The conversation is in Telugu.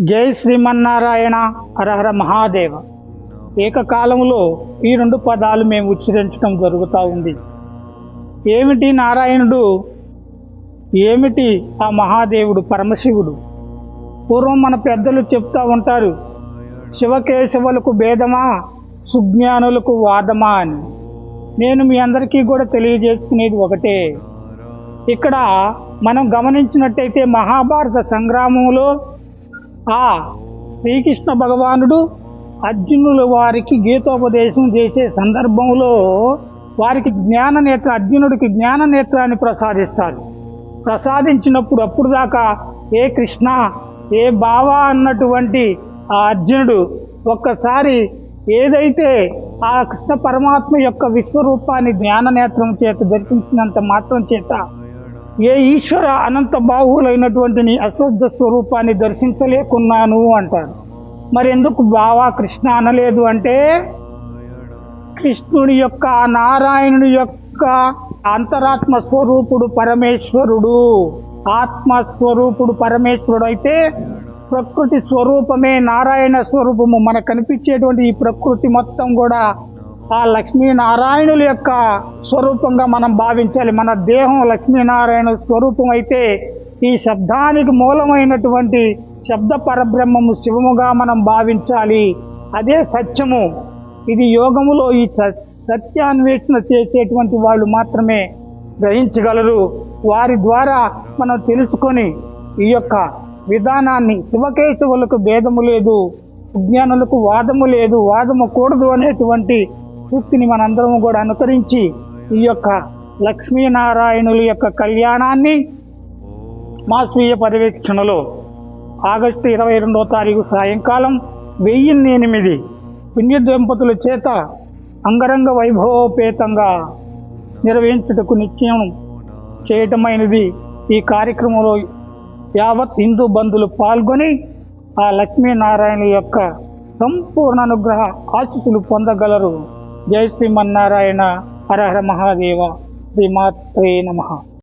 జై శ్రీమన్నారాయణ హరహర మహాదేవ. ఏకకాలంలో ఈ రెండు పదాలు మేము ఉచ్చరించడం జరుగుతూ ఉంది. ఏమిటి నారాయణుడు? ఏమిటి ఆ మహాదేవుడు పరమశివుడు? పూర్వం మన పెద్దలు చెప్తూ ఉంటారు శివకేశవులకు భేదమా సుజ్ఞానులకు వాదమా అని. నేను మీ అందరికీ కూడా తెలియజేసుకునేది ఒకటే. ఇక్కడ మనం గమనించినట్టయితే మహాభారత సంగ్రామంలో ఆ శ్రీకృష్ణ భగవానుడు అర్జునుల వారికి గీతోపదేశం చేసే సందర్భంలో వారికి జ్ఞాన నేత్ర అర్జునుడికి జ్ఞాన నేత్రాన్ని ప్రసాదిస్తారు. ప్రసాదించినప్పుడు అప్పుడు దాకా ఏ కృష్ణ ఏ బావా అన్నటువంటి ఆ అర్జునుడు ఒక్కసారి ఏదైతే ఆ కృష్ణ పరమాత్మ యొక్క విశ్వరూపాన్ని జ్ఞాన నేత్రం చేత దర్శించినంత మాత్రం చేత ఏ ఈశ్వర అనంత బాహువులైనటువంటి నీ అశుద్ధ స్వరూపాన్ని దర్శించలేకున్నాను అంటారు మరి ఎందుకు బావా కృష్ణ అనలేదు అంటే? కృష్ణుడి యొక్క నారాయణుడి యొక్క అంతరాత్మ స్వరూపుడు పరమేశ్వరుడు. ఆత్మ స్వరూపుడు పరమేశ్వరుడు అయితే ప్రకృతి స్వరూపమే నారాయణ స్వరూపము. మనకు కనిపించేటువంటి ఈ ప్రకృతి మొత్తం కూడా ఆ లక్ష్మీనారాయణుల యొక్క స్వరూపంగా మనం భావించాలి. మన దేహం లక్ష్మీనారాయణ స్వరూపం అయితే ఈ శబ్దానికి మూలమైనటువంటి శబ్ద పరబ్రహ్మము శివముగా మనం భావించాలి. అదే సత్యము. ఇది యోగములో ఈ స- సత్యాన్వేషణ చేసేటువంటి వాళ్ళు మాత్రమే గ్రహించగలరు. వారి ద్వారా మనం తెలుసుకొని ఈ యొక్క విధానాన్ని శివకేశవులకు భేదము లేదు విజ్ఞానులకు వాదము లేదు వాదము కూడదు అనేటువంటి సూక్తిని మనందరం కూడా అనుసరించి ఈ యొక్క లక్ష్మీనారాయణుల యొక్క కళ్యాణాన్ని మా స్వీయ పర్యవేక్షణలో ఆగస్టు ఇరవై రెండవ తారీఖు సాయంకాలం వెయ్యిన్ని ఎనిమిది పుణ్య దంపతుల చేత అంగరంగ వైభవోపేతంగా నిర్వహించుటకు నిశ్చయం చేయటమైనది ఈ కార్యక్రమంలో యావత్ హిందూ బంధువులు పాల్గొని ఆ లక్ష్మీనారాయణ యొక్క సంపూర్ణ అనుగ్రహ ఆశీస్సులు పొందగలరు. జై శ్రీమన్నారాయణ హర హర మహాదేవ శ్రీమాత్రే నమ.